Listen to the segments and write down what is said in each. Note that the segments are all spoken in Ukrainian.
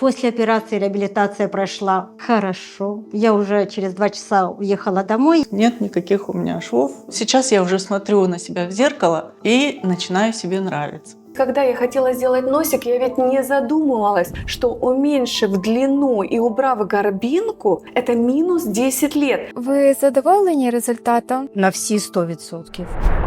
После операции реабилитация прошла хорошо. Я уже через два часа уехала домой. Нет никаких у меня швов. Сейчас я уже смотрю на себя в зеркало и начинаю себе нравиться. Когда я хотела сделать носик, я ведь не задумывалась, что уменьшив длину и убрав горбинку, это минус 10 лет. Ви задоволені результатом? на всі 100%.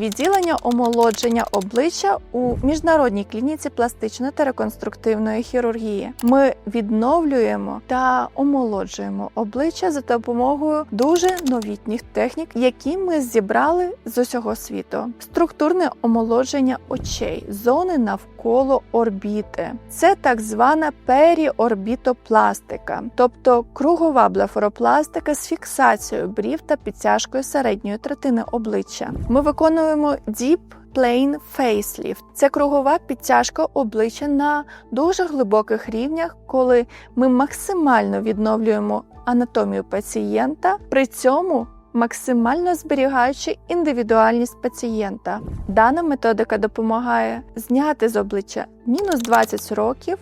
Відділення омолодження обличчя у міжнародній клініці пластичної та реконструктивної хірургії. Ми відновлюємо та омолоджуємо обличчя за допомогою дуже новітніх технік, які ми зібрали з усього світу. Структурне омолодження очей, зони навколо орбіти. Це так звана періорбітопластика, тобто кругова блефоропластика з фіксацією брів та підтяжкою середньої третини обличчя. Ми виконуємо Deep Plane Facelift. Це кругова підтяжка обличчя на дуже глибоких рівнях, коли ми максимально відновлюємо анатомію пацієнта, при цьому максимально зберігаючи індивідуальність пацієнта. Дана методика допомагає зняти з обличчя мінус 20 років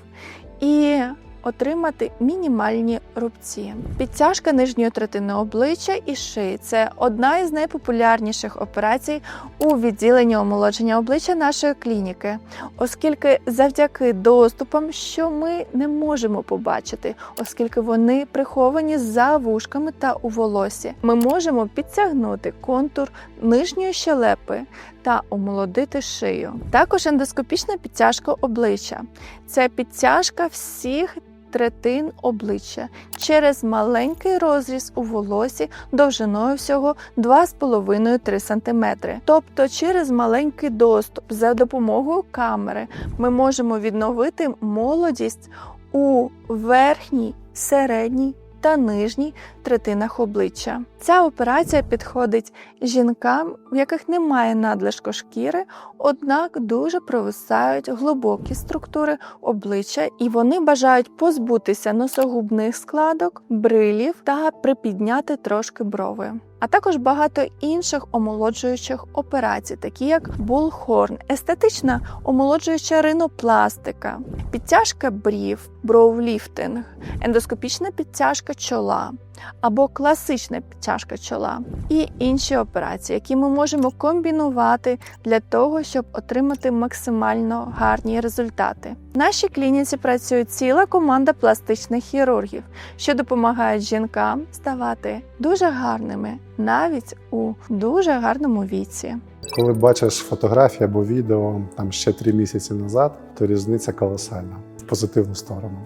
і отримати мінімальні рубці. Підтяжка нижньої третини обличчя і шиї це одна із найпопулярніших операцій у відділенні омолодження обличчя нашої клініки, оскільки завдяки доступам, що ми не можемо побачити, оскільки вони приховані за вушками та у волосі, ми можемо підтягнути контур нижньої щелепи та омолодити шию. Також ендоскопічна підтяжка обличчя це підтяжка всіх. Третин обличчя через маленький розріз у волосі довжиною всього 2,5-3 см. Тобто через маленький доступ за допомогою камери ми можемо відновити молодість у верхній, середній та нижній третинах обличчя. Ця операція підходить жінкам, в яких немає надлишку шкіри, однак дуже провисають глибокі структури обличчя, і вони бажають позбутися носогубних складок, брилів та припідняти трошки брови. А також багато інших омолоджуючих операцій, такі як булхорн, естетична омолоджуюча ринопластика, підтяжка брів, броуліфтинг, ендоскопічна підтяжка чола або класична підтяжка чола і інші операції, які ми можемо комбінувати для того, щоб отримати максимально гарні результати. В нашій клініці працює ціла команда пластичних хірургів, що допомагають жінкам ставати дуже гарними навіть у дуже гарному віці. Коли бачиш фотографії або відео там ще три місяці назад, то різниця колосальна в позитивну сторону.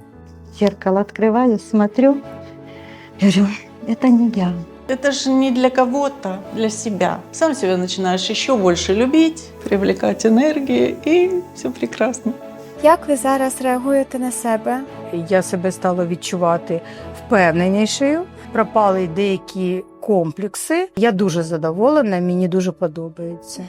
Зеркало открываю, смотрю. Говорю, это не я. Это же не для кого-то, для себя. Сам себя начинаешь еще больше любить, привлекать энергии, и все прекрасно. Як ви зараз реагуєте на себе? Я себе стала відчувати впевненішою. Пропали деякі комплекси. Я дуже задоволена, мені дуже подобається.